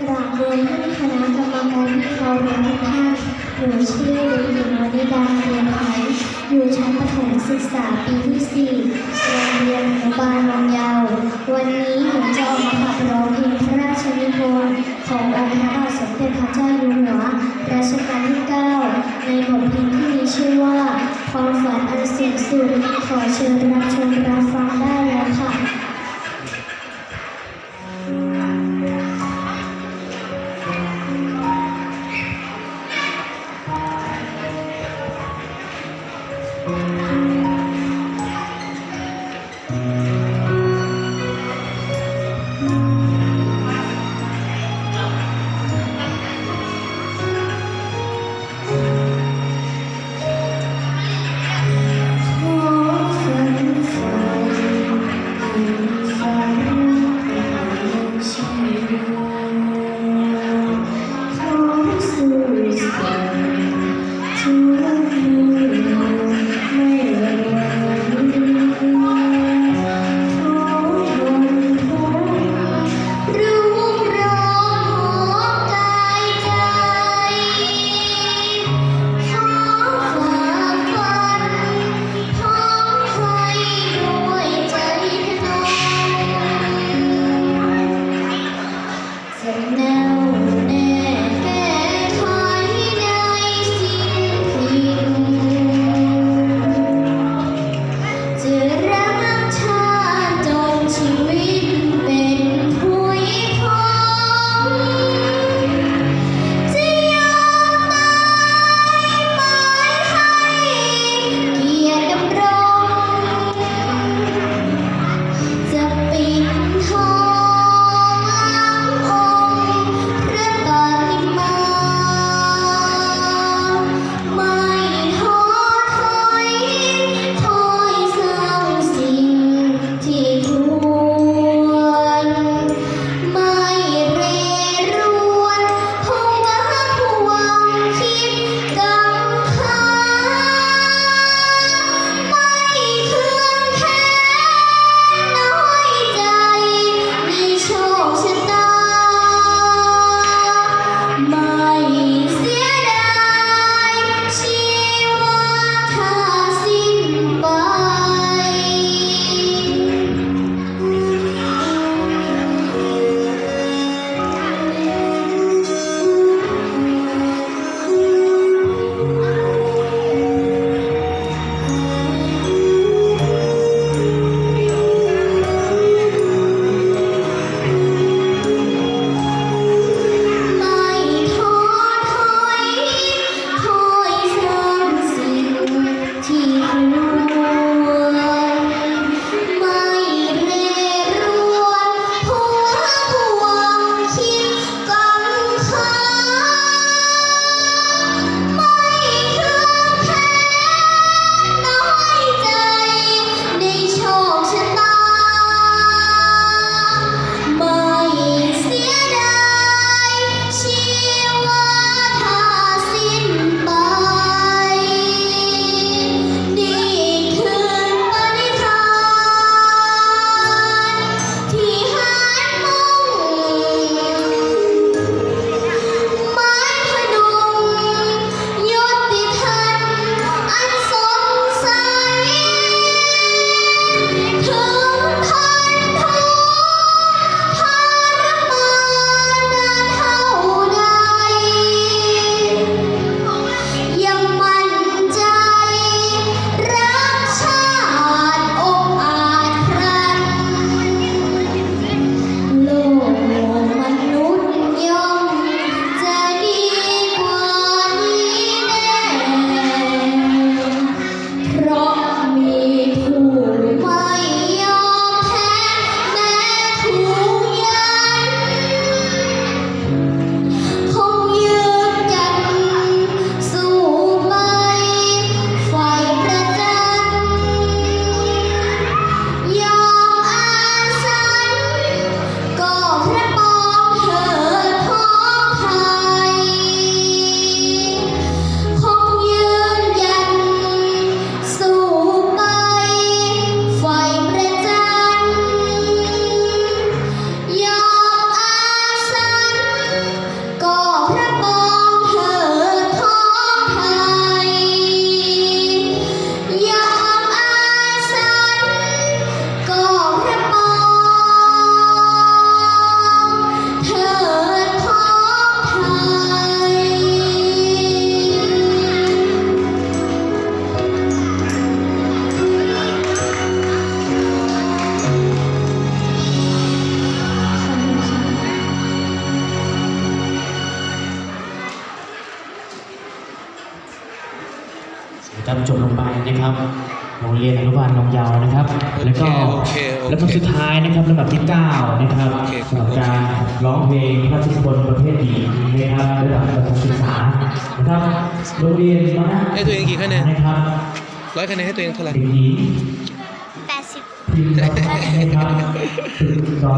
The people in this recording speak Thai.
กราบเรียนท่านคณะกรรมการที่เคารพทุกท่านหนูชื่อเด็กหญิงวนิดาเรียนไทยอยู่ชั้นประถมศึกษาปีที่สี่โรงเรียนอนุบาลวังยาว วันนี้หนูจะออกมาขับร้องเพลงพระราชนิพนธ์ขององค์พระบาทสมเด็จพระเจ้าอยู่หัวรัชกาลที่9ในบทเพลงที่มีชื่อว่าความฝันอันสูงสุดขอเชิญรับชมรับฟังได้ จบลงไปนะครับโรงเรียนอนุบาลนงเยาวนะครับ แล้วก็โอเคโอเคแล้วก็สุดท้ายนะครับลำดับที่ 9 นะครับโอเคครับ สำหรับการร้องเพลงพระราชนิพนธ์ประเภทหญิงนะครับระดับประถมศึกษานะครับโรงเรียนมหาให้ตัวเองกี่คะแนนนะครับร้อยคะแนนให้ตัวเองเท่าไหร่ เด็กหญิงแปดสิบ พิมพ์นะครับฝึกสอน